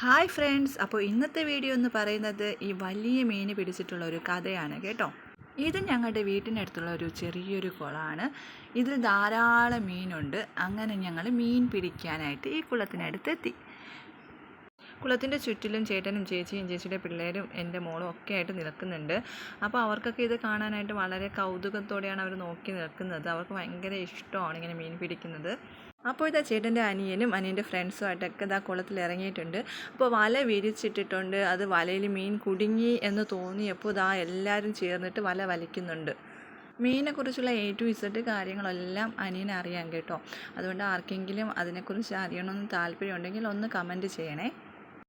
Hi friends അപ്പോൾ ഇന്നത്തെ video എന്ന് പറയുന്നത് ഈ വലിയ മീൻ പിടിച്ചിട്ടുള്ള ഒരു കഥയാണ് കേട്ടോ. ഇത് ഞങ്ങളുടെ വീട്ടിനടുത്തുള്ള ഒരു ചെറിയൊരു കുളമാണ്. ഇതിൽ ധാരാളം മീനുണ്ട്. അങ്ങനെ ഞങ്ങൾ മീൻ പിടിക്കാനായിട്ട് ഈ കുളത്തിനടുത്ത് എത്തി കുളത്തിന്റെ ചുറ്റിലും ചേട്ടനും ചേച്ചിയും ചേച്ചിയുടെ പിള്ളേരും എന്റെ മോളും ഒക്കെ ആയിട്ട് നിൽക്കുന്നുണ്ട്. അപ്പോൾ അവർക്കൊക്കെ ഇത് കാണാനായിട്ട് വളരെ കൗതുകത്തോടെയാണ് അവർ നോക്കി നിൽക്കുന്നത്. അവർക്ക് ഭയങ്കര ഇഷ്ടമാണ് ഇങ്ങനെ മീൻ പിടിക്കുന്നത്. അപ്പോൾ ഇതാ ചേട്ടന്റെ അനിയനും അനിയന്റെ ഫ്രണ്ട്സുമായിട്ടൊക്കെ ഇതാ കുളത്തിൽ ഇറങ്ങിയിട്ടുണ്ട്. അപ്പോൾ വല വിരിച്ചിട്ടിട്ടുണ്ട്. അത് വലയിൽ മീൻ കുടുങ്ങി എന്ന് തോന്നിയപ്പോൾ ഇതാ എല്ലാവരും ചേർന്നിട്ട് വല വലിക്കുന്നുണ്ട്. മീനെക്കുറിച്ചുള്ള എ ടു ഇസഡ് കാര്യങ്ങളെല്ലാം അനിയനെ അറിയാം കേട്ടോ. അതുകൊണ്ട് ആർക്കെങ്കിലും അതിനെക്കുറിച്ച് അറിയണമെന്ന് താല്പര്യമുണ്ടെങ്കിൽ ഒന്ന് കമന്റ് ചെയ്യണേ.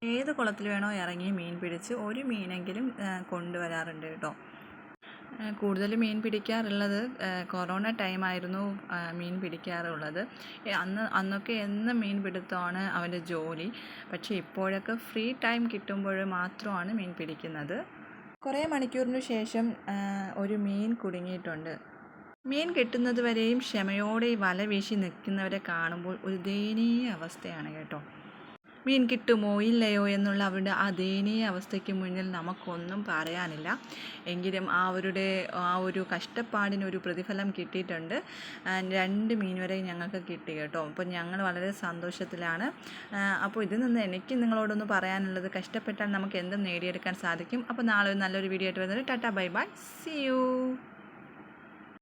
ഏത് കുളത്തിൽ വേണോ ഇറങ്ങി മീൻ പിടിച്ച് ഒരു മീനെങ്കിലും കൊണ്ടുവരാറുണ്ട് കേട്ടോ. കൂടുതൽ മീൻ പിടിക്കാറുള്ളത് കൊറോണ ടൈമായിരുന്നു ആയിരുന്നു മീൻ പിടിക്കാറുള്ളത്. അന്ന് അന്നൊക്കെ എന്ന് മീൻ പിടുത്തമാണ് അവന്റെ ജോലി. പക്ഷേ ഇപ്പോഴൊക്കെ ഫ്രീ ടൈം കിട്ടുമ്പോൾ മാത്രമാണ് മീൻ പിടിക്കുന്നത്. കുറേ മണിക്കൂറിന് ശേഷം ഒരു മീൻ കുടുങ്ങിയിട്ടുണ്ട്. മീൻ കിട്ടുന്നത് വരെയും ക്ഷമയോടെ വല വീശി നിൽക്കുന്നവരെ കാണുമ്പോൾ ഒരു ദയനീയ അവസ്ഥയാണ് കേട്ടോ. മീൻ കിട്ടുമോ ഇല്ലയോ എന്നുള്ള അവരുടെ ആ ദയനീയ അവസ്ഥയ്ക്ക് മുന്നിൽ നമുക്കൊന്നും പറയാനില്ല. എങ്കിലും അവരുടെ ആ ഒരു കഷ്ടപ്പാടിന് ഒരു പ്രതിഫലം കിട്ടിയിട്ടുണ്ട്. രണ്ട് മീൻ വരെ ഞങ്ങൾക്ക് കിട്ടി കേട്ടോ. അപ്പോൾ ഞങ്ങൾ വളരെ സന്തോഷത്തിലാണ്. അപ്പോൾ ഇതിൽ നിന്ന് എനിക്ക് നിങ്ങളോടൊന്ന് പറയാനുള്ളത് കഷ്ടപ്പെട്ടാൽ നമുക്ക് എന്തും നേടിയെടുക്കാൻ സാധിക്കും. അപ്പോൾ നാളെ ഒരു നല്ലൊരു വീഡിയോ ആയിട്ട് വരുന്നത് tata bye bye. See you